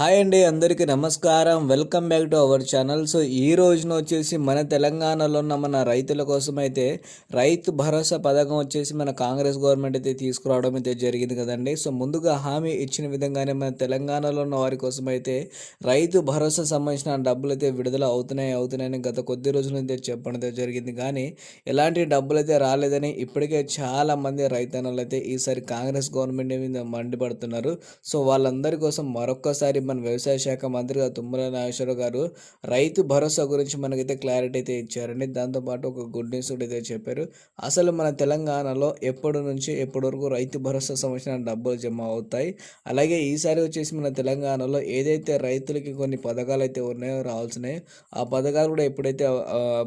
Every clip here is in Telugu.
హాయ్ అండి అందరికీ నమస్కారం. Welcome back to our channel. So ఈ రోజున వచ్చేసి మన తెలంగాణలో ఉన్న మన రైతుల కోసం అయితే రైతు భరోసా పథకం వచ్చేసి మన కాంగ్రెస్ గవర్నమెంట్ అయితే తీసుకురావడం అయితే జరిగింది కదండి. సో ముందుగా హామీ ఇచ్చిన విధంగానే మన తెలంగాణలో ఉన్న వారి కోసం అయితే రైతు భరోసా సంబంధించిన డబ్బులు అయితే విడుదల అవుతున్నాయి అవుతున్నాయని గత కొద్ది రోజుల అయితే చెప్పడం అయితే జరిగింది. కానీ ఎలాంటి డబ్బులు అయితే రాలేదని ఇప్పటికే చాలామంది రైతన్నలు అయితే ఈసారి కాంగ్రెస్ గవర్నమెంట్ మీద మండిపడుతున్నారు. సో వాళ్ళందరి కోసం మరొక్కసారి మన వ్యవసాయ శాఖ మంత్రిగా తుమ్మల నాగేశ్వరరావు గారు రైతు భరోసా గురించి మనకైతే క్లారిటీ అయితే ఇచ్చారండి. దాంతోపాటు ఒక గుడ్ న్యూస్ కూడా అయితే చెప్పారు. అసలు మన తెలంగాణలో ఎప్పటి నుంచి ఎప్పటి వరకు రైతు భరోసా సంబంధించిన డబ్బులు జమ అవుతాయి? అలాగే ఈసారి వచ్చేసి మన తెలంగాణలో ఏదైతే రైతులకి కొన్ని పథకాలు అయితే ఉన్నాయో రావాల్సినాయి ఆ పథకాలు కూడా ఎప్పుడైతే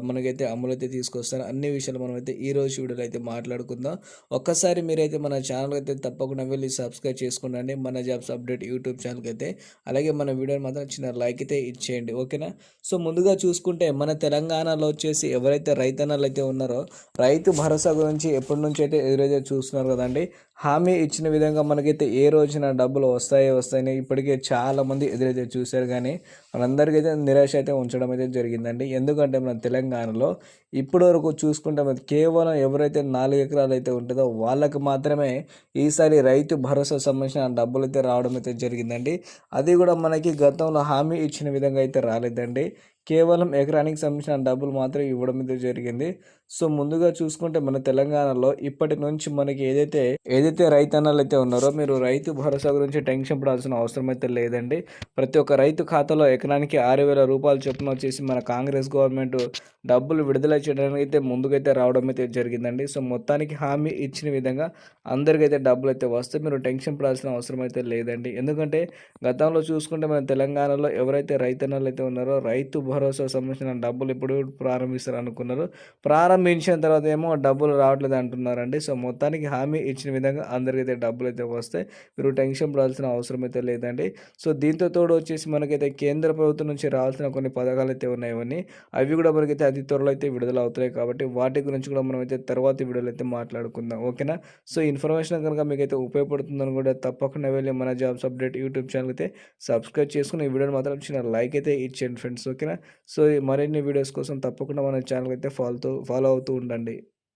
మనకైతే అమలు అయితే తీసుకొస్తారో అన్ని విషయాలు మనం అయితే ఈ రోజు వీడియోలో అయితే మాట్లాడుకుందాం. ఒక్కసారి మీరైతే మన ఛానల్ అయితే తప్పకుండా వెళ్ళి సబ్స్క్రైబ్ చేసుకోండి మన జాబ్స్ అప్డేట్ యూట్యూబ్ ఛానల్కి అయితే అలాగే మన వీడియోని మాత్రం చిన్న లైక్ అయితే ఇచ్చేయండి ఓకేనా? సో ముందుగా చూసుకుంటే మన తెలంగాణలో వచ్చేసి ఎవరైతే రైతన్నలు అయితే ఉన్నారో రైతు భరోసా గురించి ఎప్పటి నుంచి అయితే ఎదురైతే చూస్తున్నారు కదండి హామీ ఇచ్చిన విధంగా మనకైతే ఏ రోజున డబ్బులు వస్తాయో వస్తాయని ఇప్పటికే చాలామంది ఎదురైతే చూశారు. కానీ మనందరికీ అయితే నిరాశ అయితే ఉంచడం అయితే జరిగిందండి. ఎందుకంటే మన తెలంగాణలో ఇప్పటి వరకు చూసుకుంటే కేవలం ఎవరైతే నాలుగు ఎకరాలు అయితే ఉంటుందో వాళ్ళకి మాత్రమే ఈసారి రైతు భరోసా సంబంధించిన డబ్బులు అయితే రావడం అయితే జరిగిందండి. అది కూడా మనకి గతంలో హామీ ఇచ్చిన విధంగా అయితే రాలేదండి. కేవలం ఎకరానికి సంబంధించిన డబ్బులు మాత్రం ఇవ్వడం అయితే జరిగింది. సో ముందుగా చూసుకుంటే మన తెలంగాణలో ఇప్పటి నుంచి మనకి ఏదైతే ఏదైతే రైతన్నలు అయితే ఉన్నారో మీరు రైతు భరోసా గురించి టెన్షన్ పడాల్సిన అవసరం అయితే లేదండి. ప్రతి ఒక్క రైతు ఖాతాలో ఎకరానికి ఆరు వేల రూపాయలు చొప్పున వచ్చేసి మన కాంగ్రెస్ గవర్నమెంట్ డబ్బులు విడుదల చేయడానికి అయితే ముందుకైతే రావడం అయితే జరిగిందండి. సో మొత్తానికి హామీ ఇచ్చిన విధంగా అందరికైతే డబ్బులు అయితే వస్తే మీరు టెన్షన్ పడాల్సిన అవసరం అయితే లేదండి. ఎందుకంటే గతంలో చూసుకుంటే మన తెలంగాణలో ఎవరైతే రైతన్నలు అయితే ఉన్నారో రైతు భరోసా సంబంధించిన డబ్బులు ఇప్పుడు ప్రారంభిస్తారు అనుకున్నారు. ప్రారంభించిన తర్వాత ఏమో డబ్బులు రావట్లేదు అంటున్నారండి. సో మొత్తానికి హామీ ఇచ్చిన విధంగా అందరికైతే డబ్బులు అయితే వస్తాయి. మీరు టెన్షన్ పడాల్సిన అవసరం అయితే లేదండి. సో దీంతో తోడు వచ్చేసి మనకైతే కేంద్ర ప్రభుత్వం నుంచి రావాల్సిన కొన్ని పథకాలు అయితే ఉన్నాయి ఇవన్నీ అవి కూడా మనకైతే అతి త్వరలో అయితే విడుదల అవుతాయి కాబట్టి వాటి గురించి కూడా మనం అయితే తర్వాత వీడియోలో అయితే మాట్లాడుకుందాం. ఓకేనా? సో ఇన్ఫర్మేషన్ కనుక మీకైతే ఉపయోగపడుతుందని కూడా తప్పకుండా వెళ్ళి మన జాబ్స్ అప్డేట్ యూట్యూబ్ ఛానల్ అయితే సబ్స్క్రైబ్ చేసుకుని ఈ వీడియోని మాత్రం చిన్న లైక్ అయితే ఇచ్చేయండి ఫ్రెండ్స్. ఓకేనా? సో మరిన్ని వీడియోస్ కోసం తప్పకుండా మన ఛానల్ అయితే ఫాలో ఫాలో అవుతూ ఉండండి.